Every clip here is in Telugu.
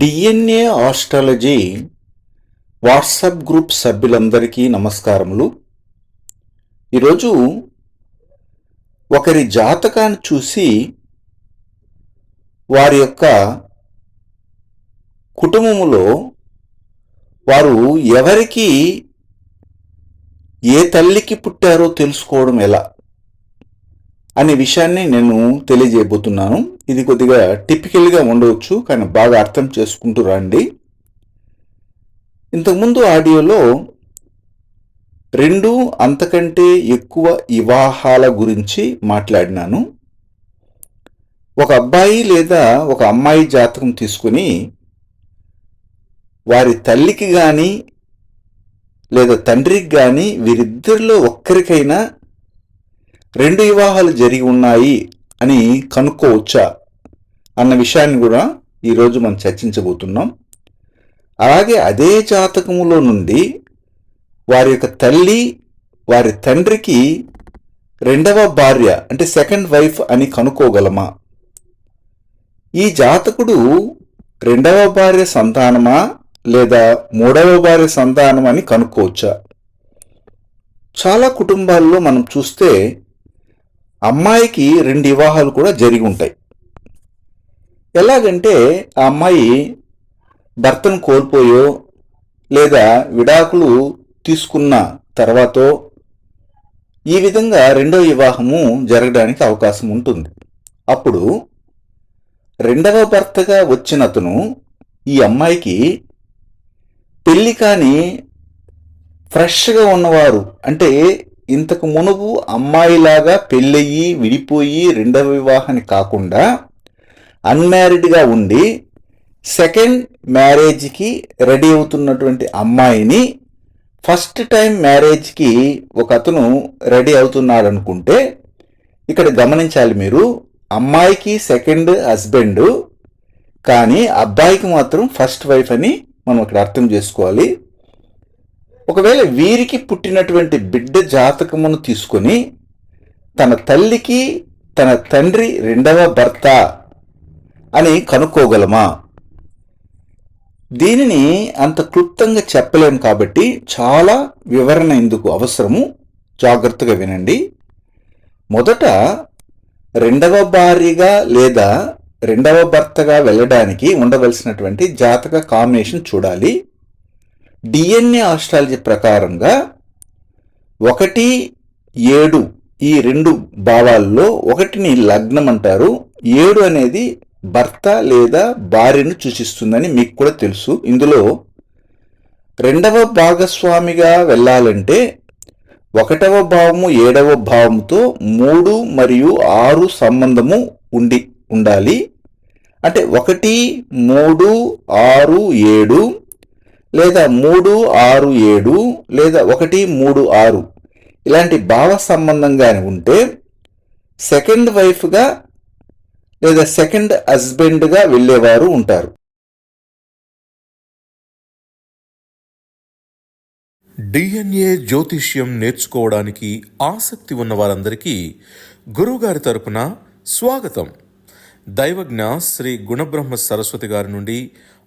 డిఎన్ఏ ఆస్ట్రాలజీ వాట్సాప్ గ్రూప్ సభ్యులందరికీ నమస్కారములు. ఈరోజు ఒకరి జాతకాన్ని చూసి వారి యొక్క కుటుంబములో వారు ఎవరికి ఏ తల్లికి పుట్టారో తెలుసుకోవడం ఎలా? అనే విషయాన్ని నేను తెలియజేయబోతున్నాను. ఇది కొద్దిగా టిపికల్గా ఉండవచ్చు కానీ బాగా అర్థం చేసుకుంటూ రండి. ఇంతకుముందు ఆడియోలో రెండు అంతకంటే ఎక్కువ వివాహాల గురించి మాట్లాడినాను. ఒక అబ్బాయి లేదా ఒక అమ్మాయి జాతకం తీసుకుని వారి తల్లికి కానీ లేదా తండ్రికి కానీ వీరిద్దరిలో ఒక్కరికైనా రెండు వివాహాలు జరిగి ఉన్నాయి అని కనుక్కోవచ్చా అన్న విషయాన్ని కూడా ఈరోజు మనం చర్చించబోతున్నాం. అలాగే అదే జాతకములో నుండి వారి యొక్క తల్లి వారి తండ్రికి రెండవ భార్య అంటే సెకండ్ వైఫ్ అని కనుక్కోగలమా? ఈ జాతకుడు రెండవ భార్య సంతానమా లేదా మూడవ భార్య సంతానం అని కనుక్కోవచ్చా? చాలా కుటుంబాల్లో మనం చూస్తే అమ్మాయికి రెండు వివాహాలు కూడా జరిగి ఉంటాయి. ఎలాగంటే ఆ అమ్మాయి భర్తను కోల్పోయో లేదా విడాకులు తీసుకున్న తర్వాత ఈ విధంగా రెండో వివాహము జరగడానికి అవకాశం ఉంటుంది. అప్పుడు రెండవ భర్తగా వచ్చిన అతను ఈ అమ్మాయికి పెళ్ళి కాని ఫ్రెష్గా ఉన్నవారు అంటే ఇంతకు మునుపు అమ్మాయిలాగా పెళ్ళయ్యి విడిపోయి రెండవ వివాహాన్ని కాకుండా అన్మ్యారీడ్గా ఉండి సెకండ్ మ్యారేజ్కి రెడీ అవుతున్నటువంటి అమ్మాయిని ఫస్ట్ టైం మ్యారేజ్కి ఒక అతను రెడీ అవుతున్నాడు అనుకుంటే ఇక్కడ గమనించాలి మీరు అమ్మాయికి సెకండ్ హస్బెండ్ కానీ అబ్బాయికి మాత్రం ఫస్ట్ వైఫ్ అని మనం ఇక్కడ అర్థం చేసుకోవాలి. ఒకవేళ వీరికి పుట్టినటువంటి బిడ్డ జాతకమును తీసుకొని తన తల్లికి తన తండ్రి రెండవ భర్త అని కనుక్కోగలమా? దీనిని అంత క్లుప్తంగా చెప్పలేము కాబట్టి చాలా వివరణ ఇందుకు అవసరము. జాగ్రత్తగా వినండి. మొదట రెండవ భార్యగా లేదా రెండవ భర్తగా వెళ్ళడానికి ఉండవలసినటువంటి జాతక కాంబినేషన్ చూడాలి. డిఎన్ఏ ఆస్ట్రాలజీ ప్రకారంగా ఒకటి ఏడు ఈ రెండు భావాల్లో ఒకటిని లగ్నం అంటారు. ఏడు అనేది భర్త లేదా భార్యను సూచిస్తుందని మీకు కూడా తెలుసు. ఇందులో రెండవ భాగస్వామిగా వెళ్ళాలంటే ఒకటవ భావము ఏడవ భావముతో మూడు మరియు ఆరు సంబంధము ఉండి ఉండాలి. అంటే ఒకటి మూడు ఆరు ఏడు లేదా మూడు ఆరు ఏడు లేదా ఒకటి మూడు ఆరు. ఇలాంటి భావ సంబంధంగానే ఉంటే సెకండ్ వైఫ్గా లేదా సెకండ్ హస్బెండ్గా వెళ్ళేవారు ఉంటారు. డిఎన్ఏ జ్యోతిష్యం నేర్చుకోవడానికి ఆసక్తి ఉన్న వారందరికీ గురువుగారి తరపున స్వాగతం. దైవజ్ఞ శ్రీ గుణబ్రహ్మ సరస్వతి గారి నుండి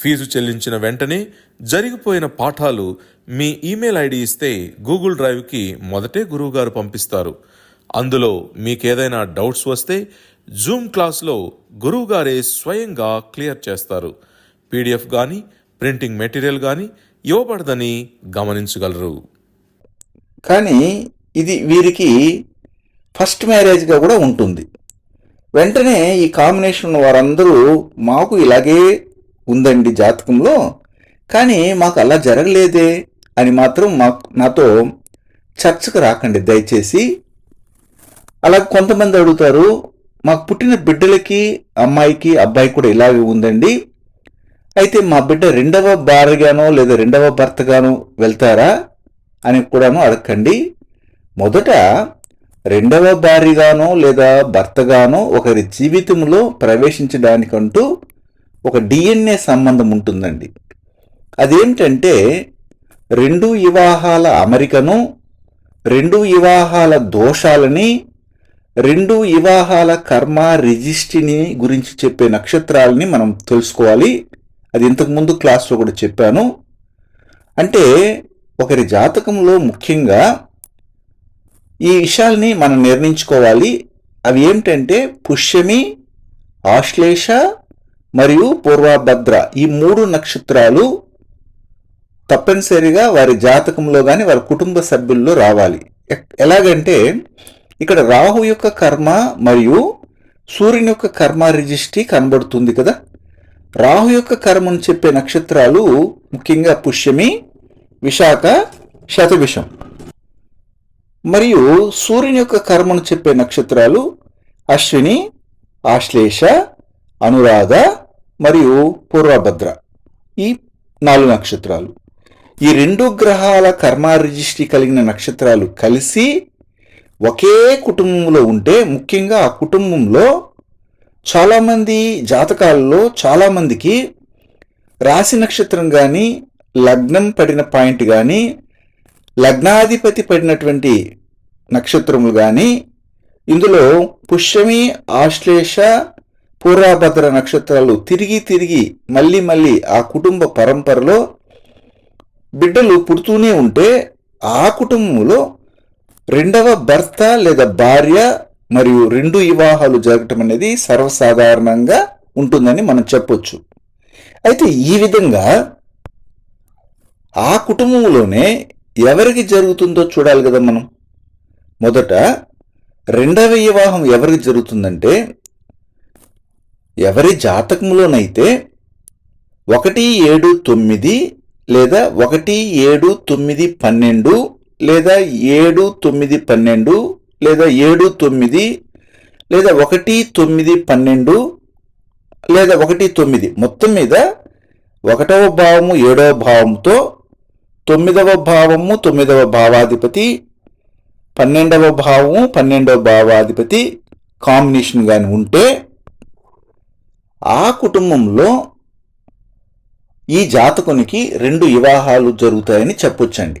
ఫీజు చెల్లించిన వెంటనే జరిగిపోయిన పాఠాలు మీ ఈమెయిల్ ఐడి ఇస్తే గూగుల్ డ్రైవ్కి మొదటే గురువుగారు పంపిస్తారు. అందులో మీకేదైనా డౌట్స్ వస్తే జూమ్ క్లాస్లో గురువుగారే స్వయంగా క్లియర్ చేస్తారు. పీడిఎఫ్ కానీ ప్రింటింగ్ మెటీరియల్ కానీ ఇవ్వబడదని గమనించగలరు. కానీ ఇది వీరికి ఫస్ట్ మ్యారేజ్గా కూడా ఉంటుంది. వెంటనే ఈ కాంబినేషన్ ఉన్న వారందరూ మాకు ఇలాగే ఉందండి జాతకంలో కానీ మాకు అలా జరగలేదే అని మాత్రం మాకు నాతో చర్చకు రాకండి దయచేసి. అలా కొంతమంది అడుగుతారు మాకు పుట్టిన బిడ్డలకి అమ్మాయికి అబ్బాయి కూడా ఇలాగే ఉందండి. అయితే మా బిడ్డ రెండవ భార్యగానో లేదా రెండవ భర్తగానో వెళ్తారా అని కూడాను అడగండి. మొదట రెండవ భార్యగానో లేదా భర్తగానో ఒకరి జీవితంలో ప్రవేశించడానికంటూ ఒక డిఎన్ఏ సంబంధం ఉంటుందండి. అదేమిటంటే రెండు వివాహాల అమరికను రెండు వివాహాల దోషాలని రెండు వివాహాల కర్మ రిజిస్ట్రీని గురించి చెప్పే నక్షత్రాలని మనం తెలుసుకోవాలి. అది ఇంతకుముందు క్లాస్లో కూడా చెప్పాను. అంటే ఒకరి జాతకంలో ముఖ్యంగా ఈ విషయాల్ని మనం నిర్ణయించుకోవాలి. అవి ఏమిటంటే పుష్యమి ఆశ్లేష మరియు పూర్వభద్ర. ఈ మూడు నక్షత్రాలు తప్పనిసరిగా వారి జాతకంలో కానీ వారి కుటుంబ సభ్యుల్లో రావాలి. ఎలాగంటే ఇక్కడ రాహు యొక్క కర్మ మరియు సూర్యుని యొక్క కర్మ రిజిస్ట్రీ కనబడుతుంది కదా. రాహు యొక్క కర్మను చెప్పే నక్షత్రాలు ముఖ్యంగా పుష్యమి విశాఖ శతభిషం. మరియు సూర్యుని యొక్క కర్మను చెప్పే నక్షత్రాలు అశ్విని ఆశ్లేష అనురాధ మరియు పూర్వభద్ర. ఈ నాలుగు నక్షత్రాలు. ఈ రెండు గ్రహాల కర్మ రిజిస్ట్రీ కలిగిన నక్షత్రాలు కలిసి ఒకే కుటుంబంలో ఉంటే ముఖ్యంగా ఆ కుటుంబంలో చాలామంది జాతకాలలో చాలామందికి రాశి నక్షత్రం కానీ లగ్నం పడిన పాయింట్ కానీ లగ్నాధిపతి పడినటువంటి నక్షత్రములు కానీ ఇందులో పుష్యమి ఆశ్లేష పూర్వభద్ర నక్షత్రాలు తిరిగి తిరిగి మళ్ళీ మళ్ళీ ఆ కుటుంబ పరంపరలో బిడ్డలు పుడుతూనే ఉంటే ఆ కుటుంబంలో రెండవ భర్త లేదా భార్య మరియు రెండు వివాహాలు జరగటం అనేది సర్వసాధారణంగా ఉంటుందని మనం చెప్పొచ్చు. అయితే ఈ విధంగా ఆ కుటుంబంలోనే ఎవరికి జరుగుతుందో చూడాలి కదా మనం. మొదట రెండవ వివాహం ఎవరికి జరుగుతుందంటే ఎవరి జాతకంలోనైతే ఒకటి ఏడు తొమ్మిది లేదా ఒకటి ఏడు తొమ్మిది పన్నెండు లేదా ఏడు తొమ్మిది పన్నెండు లేదా ఏడు తొమ్మిది లేదా ఒకటి తొమ్మిది పన్నెండు లేదా ఒకటి తొమ్మిది. మొత్తం మీద ఒకటవ భావము ఏడవ భావంతో తొమ్మిదవ భావము తొమ్మిదవ భావాధిపతి పన్నెండవ భావము పన్నెండవ భావాధిపతి కాంబినేషన్ కానీ ఉంటే ఆ కుటుంబంలో ఈ జాతకునికి రెండు వివాహాలు జరుగుతాయని చెప్పొచ్చండి.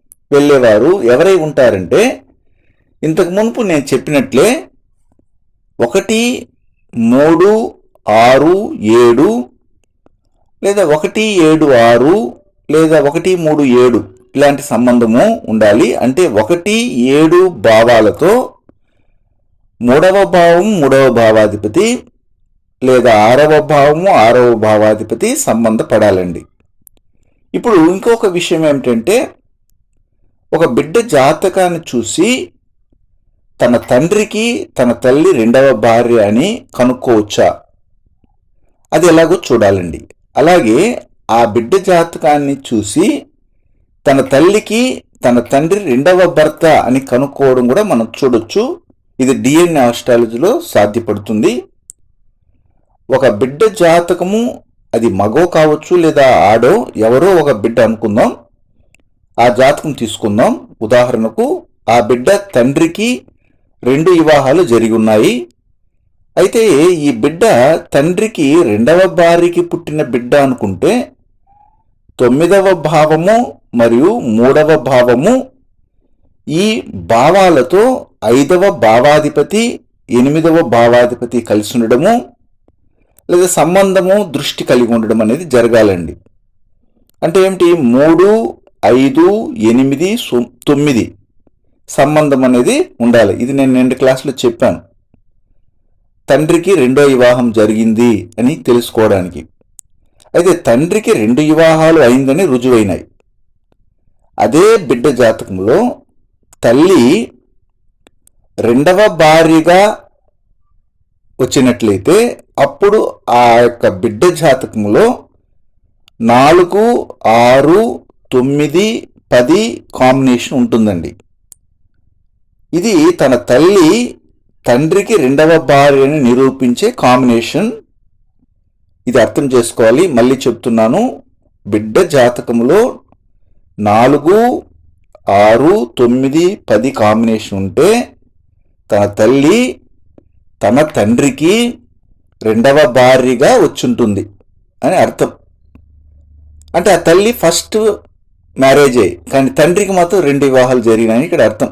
వెళ్ళేవారు ఎవరై ఉంటారంటే ఇంతకు మునుపు నేను చెప్పినట్లే ఒకటి మూడు ఆరు ఏడు లేదా ఒకటి ఏడు ఆరు లేదా ఒకటి మూడు ఏడు ఇలాంటి సంబంధము ఉండాలి. అంటే ఒకటి ఏడు భావాలతో మూడవ భావం మూడవ భావాధిపతి లేదా ఆరవ భావము ఆరవ భావాధిపతి సంబంధపడాలండి. ఇప్పుడు ఇంకొక విషయం ఏమిటంటే ఒక బిడ్డ జాతకాన్ని చూసి తన తండ్రికి తన తల్లి రెండవ భార్య అని కనుక్కోవచ్చా? అది ఎలాగో చూడాలండి. అలాగే ఆ బిడ్డ జాతకాన్ని చూసి తన తల్లికి తన తండ్రి రెండవ భర్త అని కనుక్కోవడం కూడా మనం చూడొచ్చు. ఇది డిఎన్ఏ ఆస్ట్రాలజీలో సాధ్యపడుతుంది. ఒక బిడ్డ జాతకము అది మగో కావచ్చు లేదా ఆడో ఎవరో ఒక బిడ్డ అనుకుందాం. ఆ జాతకం తీసుకుందాం. ఉదాహరణకు ఆ బిడ్డ తండ్రికి రెండు వివాహాలు జరిగి ఉన్నాయి. అయితే ఈ బిడ్డ తండ్రికి రెండవ భార్యకి పుట్టిన బిడ్డ అనుకుంటే తొమ్మిదవ భావము మరియు మూడవ భావము ఈ భావాలతో ఐదవ భావాధిపతి ఎనిమిదవ భావాధిపతి కలిసి ఉండడము లేదా సంబంధము దృష్టి కలిగి ఉండడం అనేది జరగాలండి. అంటే ఏమిటి? మూడు ఐదు ఎనిమిది సు- తొమ్మిది సంబంధం అనేది ఉండాలి. ఇది నేను రెండు క్లాసులో చెప్పాను. తండ్రికి రెండో వివాహం జరిగింది అని తెలుసుకోవడానికి. అయితే తండ్రికి రెండు వివాహాలు అయిందని రుజువైనాయి. అదే బిడ్డ జాతకంలో తల్లి రెండవ భార్యగా వచ్చినట్లయితే అప్పుడు ఆ యొక్క బిడ్డ జాతకంలో నాలుగు ఆరు తొమ్మిది పది కాంబినేషన్ ఉంటుందండి. ఇది తన తల్లి తండ్రికి రెండవ భార్యని నిరూపించే కాంబినేషన్ ఇది అర్థం చేసుకోవాలి. మళ్ళీ చెప్తున్నాను. బిడ్డ జాతకంలో నాలుగు ఆరు తొమ్మిది పది కాంబినేషన్ ఉంటే తన తల్లి తన తండ్రికి రెండవ భార్యగా వచ్చుంటుంది అని అర్థం. అంటే ఆ తల్లి ఫస్ట్ మ్యారేజ్ అయ్యి. కానీ తండ్రికి మాత్రం రెండు వివాహాలు జరిగినాయని ఇక్కడ అర్థం.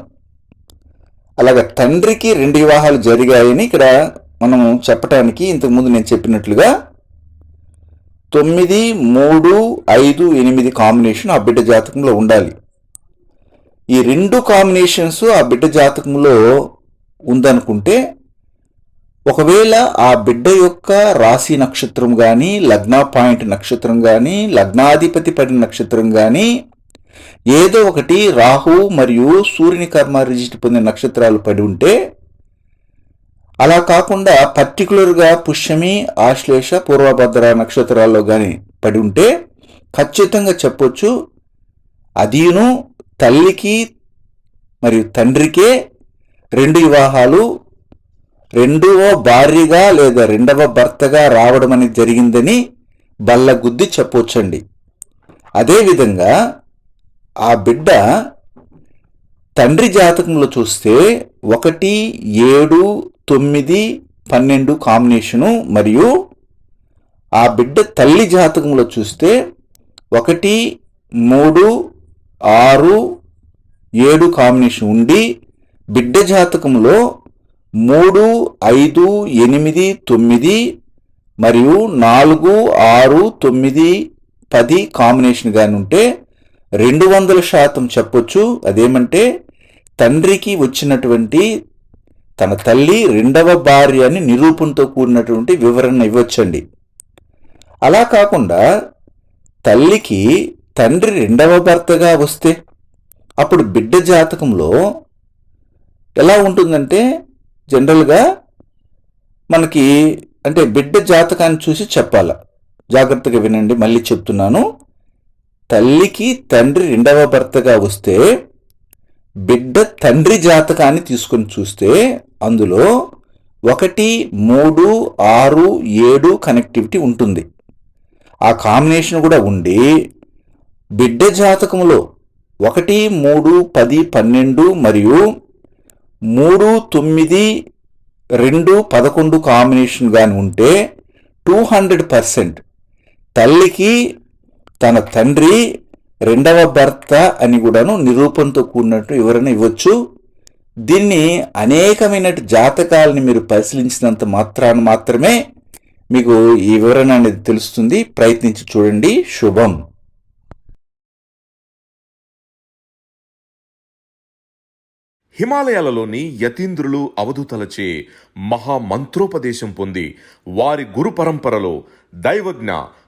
అలాగ తండ్రికి రెండు వివాహాలు జరిగాయని ఇక్కడ మనం చెప్పటానికి ఇంతకుముందు నేను చెప్పినట్లుగా తొమ్మిది మూడు ఐదు ఎనిమిది కాంబినేషన్ ఆ బిడ్డ జాతకంలో ఉండాలి. ఈ రెండు కాంబినేషన్స్ ఆ బిడ్డ జాతకంలో ఉందనుకుంటే ఒకవేళ ఆ బిడ్డ యొక్క రాశి నక్షత్రం కానీ లగ్న పాయింట్ నక్షత్రం కానీ లగ్నాధిపతి పడిన నక్షత్రం కానీ ఏదో ఒకటి రాహు మరియు సూర్యుని కర్మ రిజిట్ పొందిన నక్షత్రాలు పడి ఉంటే అలా కాకుండా పర్టికులర్గా పుష్యమి ఆశ్లేష పూర్వభద్ర నక్షత్రాల్లో కానీ పడి ఉంటే ఖచ్చితంగా చెప్పొచ్చు అదీను తల్లికి మరియు తండ్రికే రెండు వివాహాలు రెండవ భార్యగా లేదా రెండవ భర్తగా రావడం అనేది జరిగిందని బల్లగుద్ది చెప్పొచ్చండి. అదేవిధంగా ఆ బిడ్డ తండ్రి జాతకంలో చూస్తే ఒకటి ఏడు తొమ్మిది పన్నెండు కాంబినేషను మరియు ఆ బిడ్డ తల్లి జాతకంలో చూస్తే ఒకటి మూడు ఆరు ఏడు కాంబినేషన్ ఉండి బిడ్డ జాతకంలో మూడు ఐదు ఎనిమిది తొమ్మిది మరియు నాలుగు ఆరు తొమ్మిది పది కాంబినేషన్ కానీ ఉంటే రెండు వందల శాతం చెప్పొచ్చు. అదేమంటే తండ్రికి వచ్చినటువంటి తన తల్లి రెండవ భార్య అని నిరూపణతో కూడినటువంటి వివరణ ఇవ్వచ్చండి. అలా కాకుండా తల్లికి తండ్రి రెండవ భర్తగా వస్తే అప్పుడు బిడ్డ జాతకంలో ఎలా ఉంటుందంటే జనరల్గా మనకి అంటే బిడ్డ జాతకాన్ని చూసి చెప్పాల. జాగ్రత్తగా వినండి మళ్ళీ చెప్తున్నాను. తల్లికి తండ్రి రెండవ భర్తగా వస్తే బిడ్డ తండ్రి జాతకాన్ని తీసుకొని చూస్తే అందులో ఒకటి మూడు ఆరు ఏడు కనెక్టివిటీ ఉంటుంది. ఆ కాంబినేషన్ కూడా ఉండి బిడ్డ జాతకంలో ఒకటి మూడు పది పన్నెండు మరియు మూడు తొమ్మిది రెండు పదకొండు కాంబినేషన్ కానీ ఉంటే టూ హండ్రెడ్ పర్సెంట్ తల్లికి తన తండ్రి రెండవ భర్త అని కూడాను నిరూపణతో కూడినట్టు వివరణ ఇవ్వచ్చు. దీన్ని అనేకమైన జాతకాలని మీరు పరిశీలించినంత మాత్రాన మాత్రమే మీకు ఈ వివరణ అనేది తెలుస్తుంది. ప్రయత్నించి చూడండి. శుభం. హిమాలయాలలోని యతీంద్రులు అవధూతలచే మహా మంత్రోపదేశం పొంది వారి గురు పరంపరలో దైవజ్ఞ